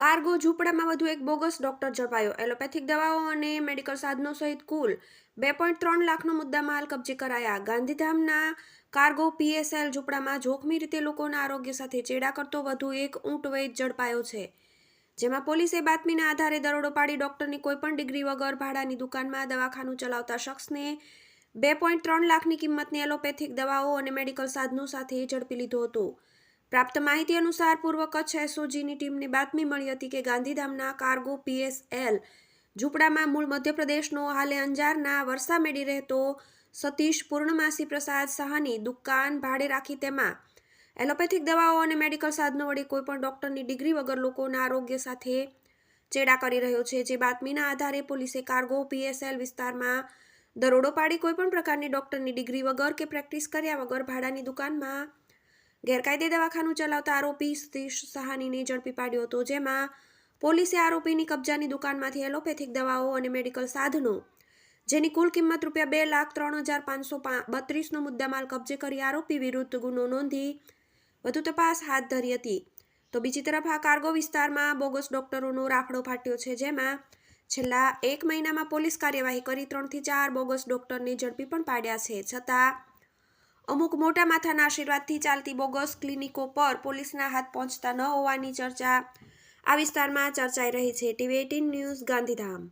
Cargo ઝૂંપડામાં વધુ એક bogus doctor ઝડપાયો. Allopathic દવાઓ અને મેડિકલ સાધનો સહિત કુલ બે પોઈન્ટ ત્રણ લાખનો મુદ્દામાલ કબજે કરાયા. ગાંધીધામના કાર્ગો પીએસએલ ઝૂંપડામાં જોખમી રીતે લોકોના આરોગ્ય સાથે ચેડા કરતો વધુ એક ઊંટ વૈદ ઝડપાયો છે, જેમાં પોલીસે બાતમીના આધારે દરોડો પાડી ડોક્ટરની કોઈપણ ડિગ્રી વગર ભાડાની દુકાનમાં દવાખાનું ચલાવતા શખ્સને બે પોઈન્ટ ત્રણ લાખની કિંમતની એલોપેથિક દવાઓ અને મેડિકલ સાધનો સાથે ઝડપી લીધો હતો. પ્રાપ્ત માહિતી અનુસાર પૂર્વ કચ્છ એસઓજીની ટીમને બાતમી મળી હતી કે ગાંધીધામના કાર્ગો પીએસએલ ઝૂંપડામાં મૂળ મધ્યપ્રદેશનો હાલે અંજારના વરસા મેળી રહેતો સતીશ પૂર્ણમાસી પ્રસાદ સહાની દુકાન ભાડે રાખી તેમાં એલોપેથિક દવાઓ અને મેડિકલ સાધનો વડે કોઈપણ ડોક્ટરની ડિગ્રી વગર લોકોના આરોગ્ય સાથે ચેડા કરી રહ્યો છે, જે બાતમીના આધારે પોલીસે કાર્ગો પીએસએલ વિસ્તારમાં દરોડો પાડી કોઈપણ પ્રકારની ડોક્ટરની ડિગ્રી વગર કે પ્રેક્ટિસ કર્યા વગર ભાડાની દુકાનમાં ગેરકાયદે દવાખાનું ચલાવતા આરોપી સતીશ સહાનીને ઝડપી પાડ્યો હતો, જેમાં પોલીસે આરોપીની કબજાની દુકાનમાંથી એલોપેથિક દવાઓ અને મેડિકલ સાધનો, જેની કુલ કિંમત રૂપિયા બે લાખ ત્રણ હજાર પાંચસો બત્રીસનો મુદ્દામાલ કબજે કરી આરોપી વિરુદ્ધ ગુનો નોંધી વધુ તપાસ હાથ ધરી હતી. તો બીજી તરફ આ કાર્ગો વિસ્તારમાં બોગસ ડોક્ટરોનો રાફડો ફાટ્યો છે, જેમાં છેલ્લા એક મહિનામાં પોલીસ કાર્યવાહી કરી ત્રણથી ચાર બોગસ ડોક્ટરને ઝડપી પણ પાડ્યા છે. છતાં અમુક મોટા માથાના આશીર્વાદથી ચાલતી બોગસ ક્લિનિકો પર પોલીસના હાથ પહોંચતા ન હોવાની ચર્ચા. આ વિસ્તારમાં ચર્ચાઈ રહી છે. TV eighteen news Gandhidham.